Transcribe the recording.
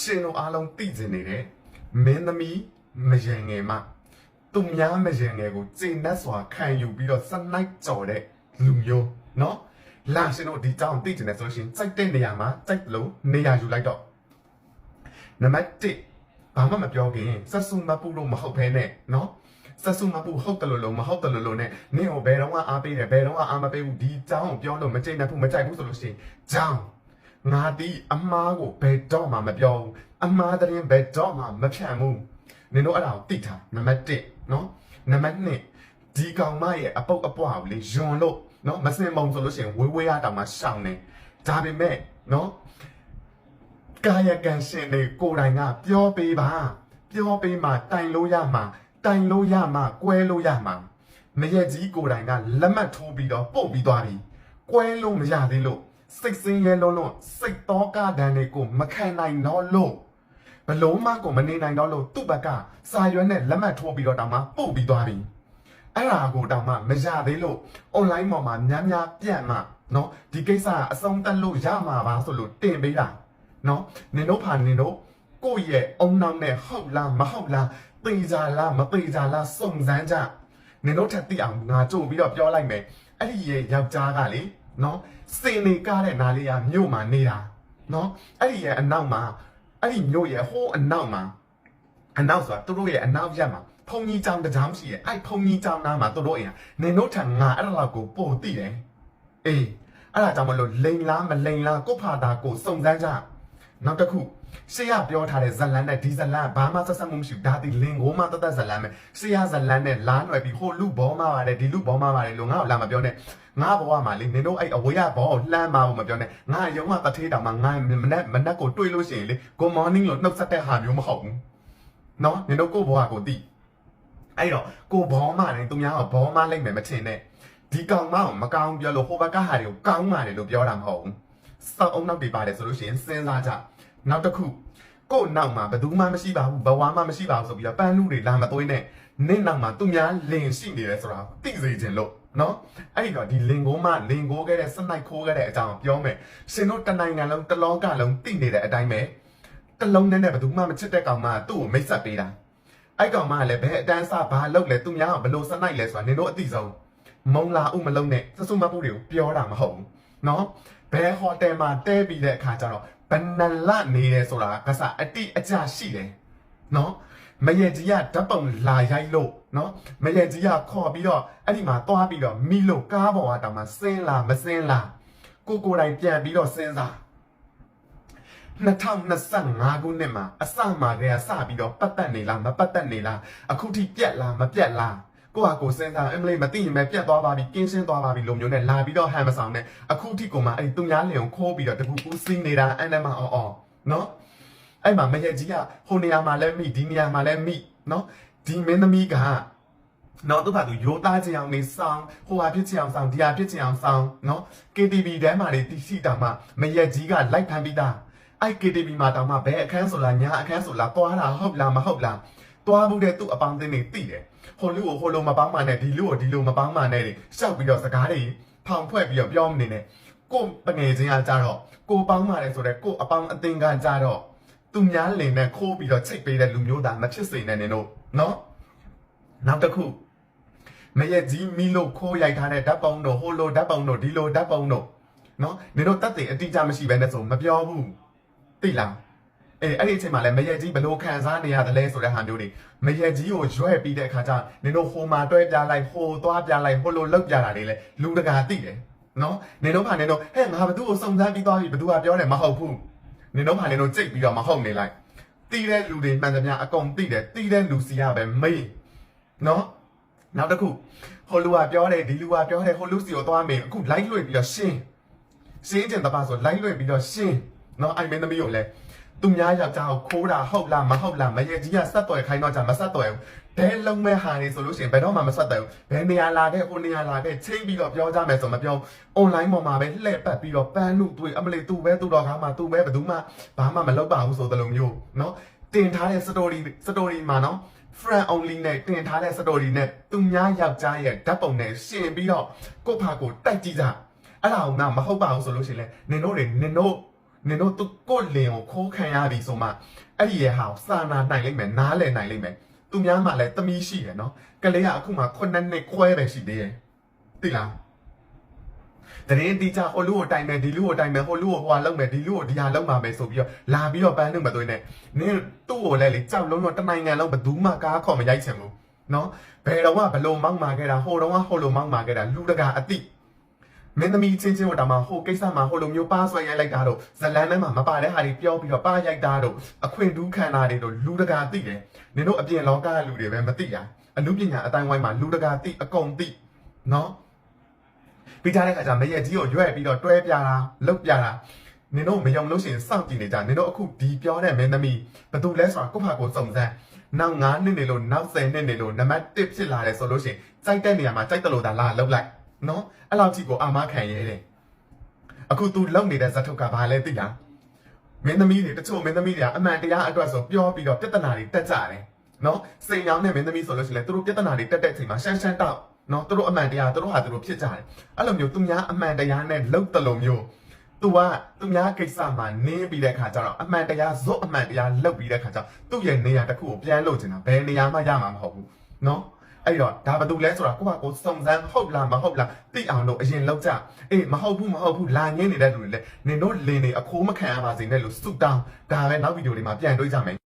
ရှင်တို့အားလုံးသိကျင်နေတဲ့မင်းသမီးမယံငယ်မှသူများမယံငယ်ကိုကျင့်တတ်စွာခံယူပြီးတော့စနိုက်ကြော်တဲ့လူမျိုးနော်လာရှင်တို့ဒီကြောင်သိကျင်တယ်ဆိုလို့ရှရင်စိုက်တဲ့နေရာမှာစိုက်လို့နေရာယူလိုက်တော့နံပါတ်1ဘာမှမပြောခင်ဆက်စုမပူလို့မဟုတ်ဘဲနဲ့နော်ဆက်စုမပူဟုတ်တယ်လို့လို့မဟုတ်တယ်လို့လို့နဲ့နင့်ကိုဘယ်တော့မှအားပေးတယ်ဘယ်တော့မှအားမပေးဘူးဒီကြောင်ကိုပြောလို့မကြိတ်နဲ့ဘူးမကြိုက်ဘူးဆိုလို့ရှရင်ကြောင် ငါဒီအမားကိုဘယ်တော့မှမပြောဘူးအမားတရင်ဘယ်တော့မှမဖြန့်ဘူးနင်တို့အဲ့ဒါကိုသိထားနံပါတ်1နော်နံပါတ်2ဒီကောင်မရဲ့အပုတ်အပွားကိုလေယွန်လို့နော်မစင်မုံဆိုလို့ရှိရင်ဝေးဝေးရတောင်မှရှောင်းနေဒါပေမဲ့နော်ကာယကံရှင်တွေကိုယ်တိုင်ကပြောပေးပါပြောပေးမှတိုင်လို့ရမှာတိုင်လို့ရမှာကွဲလို့ရမှာမရက်ကြီးကိုယ်တိုင်ကလက်မှတ်ထိုးပြီးတော့ပို့ပြီးသွားပြီကွဲလို့မရသေးလို့ စိတ်စင်းရဲလုံးလုံးစိတ်တော့ကဒဏ်တွေကိုမခံနိုင်တော့လို့ဘလုံးမကိုမနေနိုင်တော့လို့သူ့ဘက်ကစာရွက်နဲ့လက်မှတ်ထိုးပြီးတော့တောင်မှပို့ပြီးသွားပြီအဲ့ဒါကိုတောင်မှမရသေးလို့ online ပေါ်မှာများများပြန့်မှနော်ဒီကိစ္စအဆုံးသတ်လို့ရမှာပါဆိုလို့တင်ပေးတာနော်နင်တို့ဖာနင်တို့ကိုယ့်ရဲ့အုံနောက်နဲ့ဟုတ်လားမဟုတ်လားသိကြလားမသိကြလားစုံစမ်းကြနင်တို့ထက်သိအောင်ငါကြုံပြီးတော့ပြောလိုက်မယ်အဲ့ဒီရဲ့ယောက်ျားကလေ နော်စင်နေကားတဲ့နားလေးကမြို့မှာနေတာနော်အဲ့ဒီရဲ့အနောက်မှာအဲ့ဒီမြို့ရဲ့ဟိုးအနောက်မှာအနောက်ဆိုတာသူတို့ရဲ့အနောက်ရက်မှာဖုန်ကြီးကြောင်တကြောင်ရှိရဲ့အဲ့ဖုန်ကြီးကြောင်နားမှာသူတို့အိမ်ကနေတို့ထံငါအဲ့လောက်ကိုပို့တည်တယ်အေးအဲ့ဒါကြောင့်မလို့လိန်လားမလိန်လားကို့ဖာတာကိုစုံစမ်းကြ နောက်တစ်ခုရှေ့ရပြောထားတဲ့ဇလန်နဲ့ဒီဇလန်ဘာမှဆက်ဆက်မှုမရှိဘူးဒါဒီလင်ကိုမှတသက်ဇလန်ပဲရှေ့ရဇလန်နဲ့လားຫນွယ်ပြီးဟိုလူဘောမှာပါတယ်ဒီလူဘောမှာပါတယ်လို့ငါ့ကိုလာမပြောနဲ့ငါဘဝမှာလေနင်တို့အဲ့အဝေးရဘောကိုလှမ်းမဖို့မပြောနဲ့ငါရုံးကတထေးတောင်မှငါမနဲ့မနဲ့ကိုတွေးလို့ရှိရင်လေ good morning လို့နှုတ်ဆက်တဲ့ဟာမျိုးမဟုတ်ဘူးနော်နင်တို့ကိုဘဝကိုသိအဲ့တော့ကိုဘောမတယ်သူများကဘောမလိုက်မယ်မထင်နဲ့ဒီကောင်မကိုမကောင်းပြောလို့ဟိုဘက်ကဟာတွေကိုကောင်းပါတယ်လို့ပြောတာမဟုတ်ဘူးစောက်အောင်နောက်တွေပါတယ်ဆိုလို့ရှိရင်စဉ်းစားကြ နောက်တစ်ခုကို့နောက်မှာဘယ်သူမှမရှိပါဘူးဘဝမှမရှိပါဘူးဆိုပြီးတော့ပန်းလူတွေလာမသွေးနဲ့နင့်နောက်မှာသူများလင်ရှိနေတယ်ဆိုတာသိစေခြင်းလို့နော်အဲ့ဒီတော့ဒီလင်ကိုမလင်ကိုခဲ့တဲ့စနိုက်ခိုးခဲ့တဲ့အကြောင်းပြောမယ်ရှင်တို့တနိုင်ငံလုံးတလောကလုံးသိနေတဲ့အတိုင်းပဲတလုံးနဲ့ဘယ်သူမှမချစ်တဲ့ကောင်မကသူ့ကိုမိတ်ဆက်ပေးတာအဲ့ကောင်မကလည်းဘယ်အတန်းစားဘာလုပ်လဲသူများကဘလို့စနိုက်လဲဆိုတာနင်တို့အသိဆုံးမုံလာဥမလုံးနဲ့စစုမပူတွေကိုပြောတာမဟုတ်ဘူးနော်ဘယ်ဟိုတယ်မှာတဲပြီးတဲ့အခါကျတော့ ဘယ်နလနေတယ်ဆိုတာကစအတိအကျရှိတယ်နော်မရေကြီးကဓာတ်ပုံလာရိုက်လို့နော်မရေကြီးကခေါ်ပြီးတော့အဲ့ဒီမှာသွားပြီးတော့မိလို့ကားပေါ်ကတောင်မှဆင်းလာမဆင်းလာကိုကိုယ်တိုင်ပြန်ပြီးတော့စဉ်းစား2025ခုနှစ်မှာအစမှာတည်းကစပြီးတော့ပတ်သက်နေလားမပတ်သက်နေလားအခုထိပြက်လားမပြက်လား ကိုဟာကိုစဉ်းစားအမလေးမသိရင်ပဲပြက်သွားပါပြီကင်းရှင်းသွားပါပြီလိုမျိုးနဲ့လာပြီးတော့ဟန်မဆောင်နဲ့အခုထိကိုမှအဲ့ဒီသူများလင်ကိုခိုးပြီးတော့တကူကူးစင်းနေတာအဲ့နဲ့မှအော်အော်နော်အဲ့မှာမရက်ကြီးကဟိုနေရာမှာလည်းမိဒီနေရာမှာလည်းမိနော်ဒီမင်းသမီးကနော်သူကသူရိုးသားချင်အောင်နေဆောင်ဟိုဟာဖြစ်ချင်အောင်ဆောင်ဒီဟာဖြစ်ချင်အောင်ဆောင်နော် KTV ထဲမှာလေတီစီတောင်မှမရက်ကြီးကလိုက်ဖမ်းပြီးသားအဲ့ KTV မှာတောင်မှဘယ်အခန်းဆိုလားညာအခန်းဆိုလားသွားတာဟုတ်လားမဟုတ်လား သွားမှုတဲ့သူ့အပေါင်းအသင်းတွေသိတယ်ဟိုလူကိုဟိုလိုမပေါင်းမှနဲ့ဒီလူကိုဒီလိုမပေါင်းမှနဲ့တွေရှောက်ပြီးတော့စကားတွေဖောင်ဖွဲ့ပြီးတော့ပြောမနေနဲ့ကို့ပငယ်ချင်းကကြတော့ကိုပေါင်းပါတယ်ဆိုတော့ကို့အပေါင်းအသင်းကကြတော့သူများလင်နဲ့ခိုးပြီးတော့ချိတ်ပေးတဲ့လူမျိုးသားမဖြစ်စေနဲ့နင်တို့နော်နောက်တစ်ခုမရက်ကြီးမီလို့ခိုးရိုက်ထားတဲ့ဓာတ်ပုံတို့ဟိုလိုဓာတ်ပုံတို့ဒီလိုဓာတ်ပုံတို့နော်နင်တို့တက်တဲ့အတိအကျမရှိဘဲနဲ့ဆိုမပြောဘူးသိလား အဲအဲ့ဒီအချိန်မှာလည်းမရက်ကြီးဘလို့ခံစားနေရတယ်လဲဆိုတဲ့ဟာမျိုးတွေမရက်ကြီးကိုရွဲ့ပြီးတဲ့အခါကျနင်တို့ဟိုမှာတွဲပြလိုက်ဟိုသွားပြလိုက်ဟိုလိုလောက်ပြတာတွေလဲလူတကာသိတယ်နော်နင်တို့ကနင်တို့ဟဲ့ငါဘသူ့ကိုစုံစမ်းပြီးသွားပြီဘသူကပြောတယ်မဟုတ်ဘူးနင်တို့ဟာနင်တို့ကြိတ်ပြီးတော့မဟုတ်နေလိုက်တီးတဲ့လူတွေမှန်သမျှအကုန်တီးတယ်တီးတဲ့လူစီရပဲမေးနော်နောက်တစ်ခုဟိုလူကပြောတယ်ဒီလူကပြောတယ်ဟိုလူစီကိုသွားမေးအခုလိုက်လွှင့်ပြီးတော့ရှင်းရှင်းကျင်တပါဆိုလိုက်လွှင့်ပြီးတော့ရှင်းနော်အိုင်မင်းသမီးကိုလည်း သူများယောက်ျားကိုခိုးတာဟုတ်လားမဟုတ်လားမရေကြီးကဆက်တော်ခိုင်းတော့ကြမဆက်တော်ဘူးဘဲလုံးမဲ့ဟာနေဆိုလို့ရှိရင်ဘယ်တော့မှမဆက်တော်ဘူးဘယ်နေရာလာခဲ့ဟိုနေရာလာခဲ့ချင်းပြီးတော့ပြောကြမယ်ဆိုမပြော online ပေါ်မှာပဲလှည့်ပတ်ပြီးတော့ပန်းလူတွေအမလေးသူပဲသူတော်ကောင်းမှသူပဲဘယ်သူမှဘာမှမလုပ်ပါဘူးဆိုသလိုမျိုးเนาะတင်ထားတဲ့ story story မှာเนาะ friend only နဲ့တင်ထားတဲ့ story နဲ့သူများယောက်ျားရဲ့ဓာတ်ပုံနဲ့ရှင်ပြီးတော့ကိုယ့်ဖာကိုတိုက်ကြည့်ကြအဲ့ဒါကမဟုတ်ပါဘူးဆိုလို့ရှိရင်လေနင်တို့တွေနင်တို့ နင်တို့သူကိုလင်ကိုခိုးခံရပြီဆိုမှအဲ့ဒီရဲ့ဟာကိုစာနာနိုင်လိမ့်မယ်နားလည်နိုင်လိမ့်မယ်သူများမှလည်းတမီးရှိရယ်နော်ကလေးကအခုမှ9နှစ်ခွဲပဲရှိသေးတယ်သိလားတရင်တီချာဟိုလူကိုတိုင်မယ်ဒီလူကိုတိုင်မယ်ဟိုလူကိုဟိုဟာလုပ်မယ်ဒီလူကိုဒီဟာလုပ်မှာမယ်ဆိုပြီးတော့လာပြီးတော့ပန်းလို့မသွင်းနဲ့နင်သူ့ကိုလည်းလေကြောက်လုံးတော့တနိုင်ငံလုံးဘယ်သူမှကားခေါ်မရိုက်ချင်ဘူးနော်ဘယ်တော့မှဘလို့မောက်မာခဲ့တာဟိုတော့ကဟိုလိုမောက်မာခဲ့တာလူတကာအတိ မင်းသမီးချင်းချင်းတို့တောင်မှဟိုကိစ္စမှာဟိုလိုမျိုးပါဆွဲရိုက်လိုက်တာတော့ဇလန်ထဲမှာမပါတဲ့ဟာတွေပြောပြီးတော့ပါရိုက်တာတော့အခွင့်ဒူးခံတာတွေတော့လူတကာတိတယ်နင်တို့အပြင်လောကကလူတွေပဲမသိတာအမှုပညာအတိုင်းဝိုင်းမှာလူတကာတိအကုန်တိနော်ပြီးထားတဲ့ခါကျမရက်ကြီးကိုရွက်ပြီးတော့တွဲပြတာလုတ်ပြတာနင်တို့မယုံလို့ရှိရင်စောင့်ကြည့်နေကြနင်တို့အခုဒီပြောတဲ့မင်းသမီးဘယ်သူလဲဆိုတာကိုယ့်ဘာကိုယ်စုံစမ်းနောက်9နှစ်နေလို့နောက်10နှစ်နေလို့နံပါတ်1ဖြစ်လာတယ်ဆိုလို့ရှိရင်စိုက်တဲ့နေရာမှာစိုက်တယ်လို့ဒါလာလုတ်လိုက် နော်အဲ့လောက်ထိကိုအာမခံရဲတယ်အခုသူလောက်နေတဲ့ဇာတ်ထုတ်ကဘာလဲသိလားမင်းသမီးတွေတချို့မင်းသမီးတွေကအမှန်တရားအတွက်ဆိုပြောပြီးတော့ပြဿနာတွေတက်ကြတယ်နော်စိန်ရောင်းတဲ့မင်းသမီးဆိုလို့ရှိရင်သူတို့ပြဿနာတွေတက်တဲ့အချိန်မှာရှမ်းရှမ်းတောက်နော်သူတို့အမှန်တရားသူတို့ဟာသူတို့ဖြစ်ကြတယ်အဲ့လိုမျိုးသူများအမှန်တရားနဲ့လှုပ်တလို့မျိုးသူကသူများကိစ္စမှာနင်းပြီးတဲ့ခါကျတော့အမှန်တရားဇော့အမှန်တရားလှုပ်ပြီးတဲ့ခါကျတော့သူ့ရဲ့နေရာတစ်ခုကိုပြန်လှုပ်ချင်တာဘယ်နေရာမှရမှာမဟုတ်ဘူးနော် အဲ့တော့ဒါဘာတူလဲဆိုတာကိုယ့်ဟာကိုယ်စုံစမ်းဟုတ်လားမဟုတ်လားသိအောင်လို့အရင်လောက်ကြအေးမဟုတ်ဘူးမဟုတ်ဘူးလာငင်းနေတဲ့လူတွေလည်းနင်တို့လင်းနေအခိုးမခံရပါစေနဲ့လို့စုတောင်းဒါပဲနောက်ဗီဒီယိုလေးမှာပြန်တွေ့ကြမယ်